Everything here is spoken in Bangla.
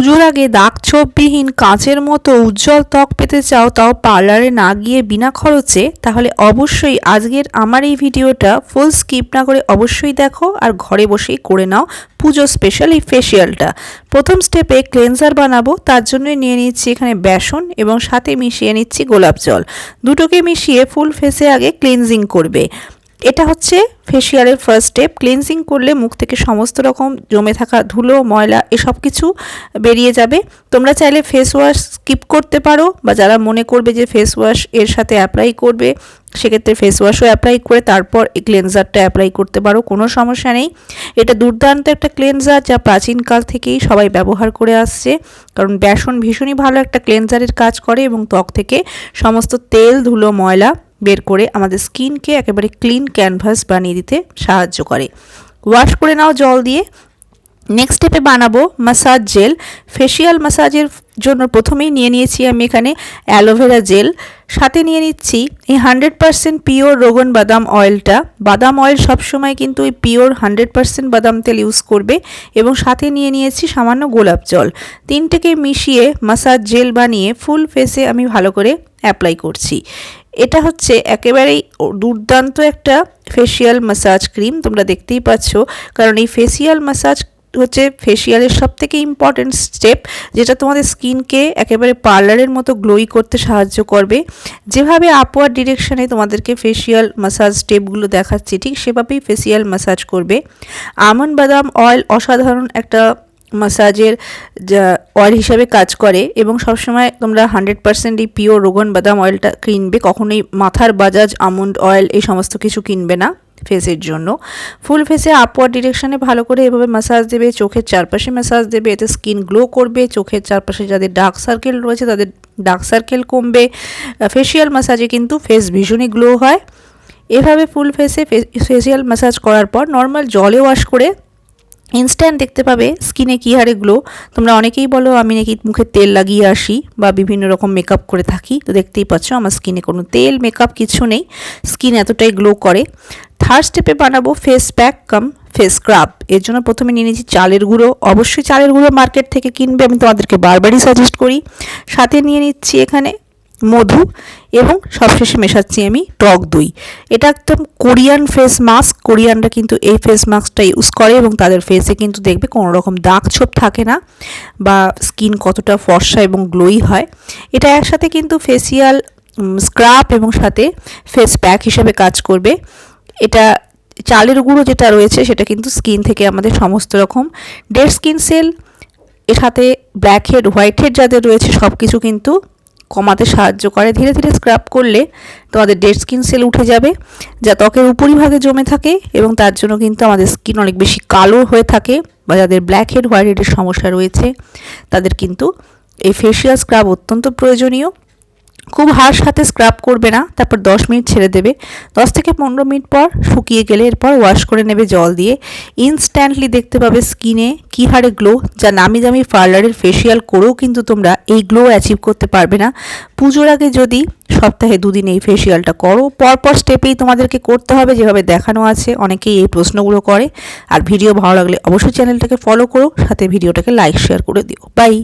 পুজোর আগে দাগ ছোপবিহীন কাঁচের মতো উজ্জ্বল ত্বক পেতে চাও, তাও পার্লারে না গিয়ে বিনা খরচে, তাহলে অবশ্যই আজকের আমার এই ভিডিওটা ফুল স্কিপ না করে অবশ্যই দেখো আর ঘরে বসেই করে নাও পুজো স্পেশাল এই ফেসিয়ালটা প্রথম স্টেপে ক্লেনজার বানাবো, তার জন্যই নিয়ে নিচ্ছি এখানে বেসন এবং সাথে মিশিয়ে নিচ্ছি গোলাপ জল। দুটোকে মিশিয়ে ফুল ফেসে আগে ক্লিনজিং করবে। এটা হচ্ছে ফেসিয়ালের ফার্স্ট স্টেপ ক্লিনজিং করলে মুখ থেকে সমস্ত রকম জমে থাকা ধুলো, ময়লা এসব কিছু বেরিয়ে যাবে। তোমরা চাইলে ফেস ওয়াশ স্কিপ করতে পারো বা যারা মনে করবে যে ফেস ওয়াশ এর সাথে অ্যাপ্লাই করবে, সেক্ষেত্রে ফেস ওয়াশও অ্যাপ্লাই করে তারপর এই ক্লেনজারটা অ্যাপ্লাই করতে পারো, কোনো সমস্যা নেই। এটা দুর্দান্ত একটা ক্লেনজার যা প্রাচীনকাল থেকেই সবাই ব্যবহার করে আসছে। কারণ বেসন ভীষণই ভালো একটা ক্লেনজারের কাজ করে এবং ত্বক থেকে সমস্ত তেল, ধুলো, ময়লা বের করে আমাদের স্কিনকে একেবারে ক্লিন ক্যানভাস বানিয়ে দিতে সাহায্য করে। ওয়াশ করে নাও জল দিয়ে। নেক্সট স্টেপে বানাবো মাসাজ জেল ফেসিয়াল মাসাজের জন্য প্রথমেই নিয়ে নিয়েছি আমি এখানে অ্যালোভেরা জেল সাথে নিয়ে নিচ্ছি এই হান্ড্রেড পারসেন্ট পিওর রোগন বাদাম অয়েলটা বাদাম অয়েল সবসময় কিন্তু ওই পিওর হান্ড্রেড পারসেন্ট বাদাম তেল ইউজ করবে এবং সাথে নিয়ে নিয়েছি সামান্য গোলাপ জল। তিনটেকে মিশিয়ে মাসাজ জেল বানিয়ে ফুল ফেসে আমি ভালো করে অ্যাপ্লাই করছি। এটা হচ্ছে একেবারেই দুর্দান্ত একটা ফেসিয়াল মাসাজ ক্রিম তোমরা দেখতেই পাচ্ছ। কারণ এই ফেসিয়াল মাসাজ হচ্ছে ফেসিয়ালের সব থেকে ইম্পর্টেন্ট স্টেপ যেটা তোমাদের স্কিনকে একেবারে পার্লারের মতো গ্লোই করতে সাহায্য করবে। যেভাবে আপওয়ার ডিরেকশানে তোমাদেরকে ফেসিয়াল মাসাজ স্টেপগুলো দেখাচ্ছি, ঠিক সেভাবেই ফেসিয়াল মাসাজ করবে। আমন বাদাম অয়েল অসাধারণ একটা মাসাজের অয়েল হিসাবে কাজ করে এবং সবসময় তোমরা হান্ড্রেড পার্সেন্ট এই পিওর রোগন বাদাম অয়েলটা কিনবে, কখনোই মাথার বাজাজ আমন্ড অয়েল এই সমস্ত কিছু কিনবে না ফেসের জন্য। ফুল ফেসে আপওয়ার ডিরেকশানে ভালো করে এভাবে মাসাজ দেবে, চোখের চারপাশে মাসাজ দেবে, এতে স্কিন গ্লো করবে, চোখের চারপাশে যাদের ডার্ক সার্কেল রয়েছে তাদের ডার্ক সার্কেল কমবে। ফেসিয়াল মাসাজে কিন্তু ফেস ভীষণই গ্লো হয়। এভাবে ফুল ফেসে ফেসিয়াল মাসাজ করার পর নর্মাল জলে ওয়াশ করে ইনস্ট্যান্ট দেখতে পাবে স্কিনে কী হারে গ্লো তোমরা অনেকেই বলো, আমি নাকি মুখে তেল লাগিয়ে আসি বা বিভিন্ন রকম মেকআপ করে থাকি। তো দেখতেই পাচ্ছ, আমার স্কিনে কোনো তেল মেকআপ কিছু নেই। স্কিন এতটাই গ্লো করে। থার্ড স্টেপে বানাবো face pack cum face scrub এর জন্য প্রথমে নিয়ে নিয়েছি চালের গুঁড়ো। অবশ্যই চালের গুঁড়ো মার্কেট থেকে কিনবে, আমি তোমাদেরকে বারবারই সাজেস্ট করি। সাথে নিয়ে নিচ্ছি এখানে মধু এবং সবশেষে মেশাচ্ছি আমি টক দই। এটা একদম কোরিয়ান ফেস মাস্ক। কোরিয়ানরা কিন্তু এই ফেস মাস্কটা ইউজ করে এবং তাদের ফেসে কিন্তু দেখবে কোনো রকম দাগ ছোপ থাকে না বা স্কিন কতটা ফর্সা এবং গ্লোই হয়। এটা একসাথে কিন্তু ফেসিয়াল স্ক্রাব এবং সাথে ফেস প্যাক হিসেবে কাজ করবে। এটা চালের গুঁড়ো যেটা রয়েছে সেটা কিন্তু স্কিন থেকে আমাদের সমস্ত রকম। ডেড স্কিন সেল এর সাথে ব্ল্যাক হেড হোয়াইট হেড যাদের রয়েছে সব কিছু কিন্তু কমাতে সাহায্য করে। ধীরে ধীরে স্ক্রাব করলে তোমাদের ডেড স্কিন সেল উঠে যাবে, যা ত্বকের উপরিভাগে জমে থাকে এবং তার জন্য কিন্তু আমাদের স্কিন অনেক বেশি কালো হয়ে থাকে বা যাদের ব্ল্যাক হেড হোয়াইট হেডের সমস্যা রয়েছে, তাদের কিন্তু এই ফেসিয়াল স্ক্রাব অত্যন্ত প্রয়োজনীয়। খুব হার সাথে স্ক্রাব করবে না, তারপর দশ মিনিট ছেড়ে দেবে। দশ থেকে পনেরো মিনিট পর শুকিয়ে গেলে এরপর ওয়াশ করে নেবে জল দিয়ে। ইনস্ট্যান্টলি দেখতে পাবে স্কিনে কী হারে গ্লো যা নামি দামি পার্লারের ফেসিয়াল করেও কিন্তু তোমরা এই গ্লো অ্যাচিভ করতে পারবে না। পুজোর আগে যদি সপ্তাহে দুদিন এই ফেসিয়ালটা করো, পরপর স্টেপেই তোমাদেরকে করতে হবে, যেভাবে দেখানো আছে, অনেকেই এই প্রশ্নগুলো করে। আর ভিডিও ভালো লাগলে অবশ্যই চ্যানেলটাকে ফলো করো, সাথে ভিডিওটাকে লাইক শেয়ার করে দিও। বাই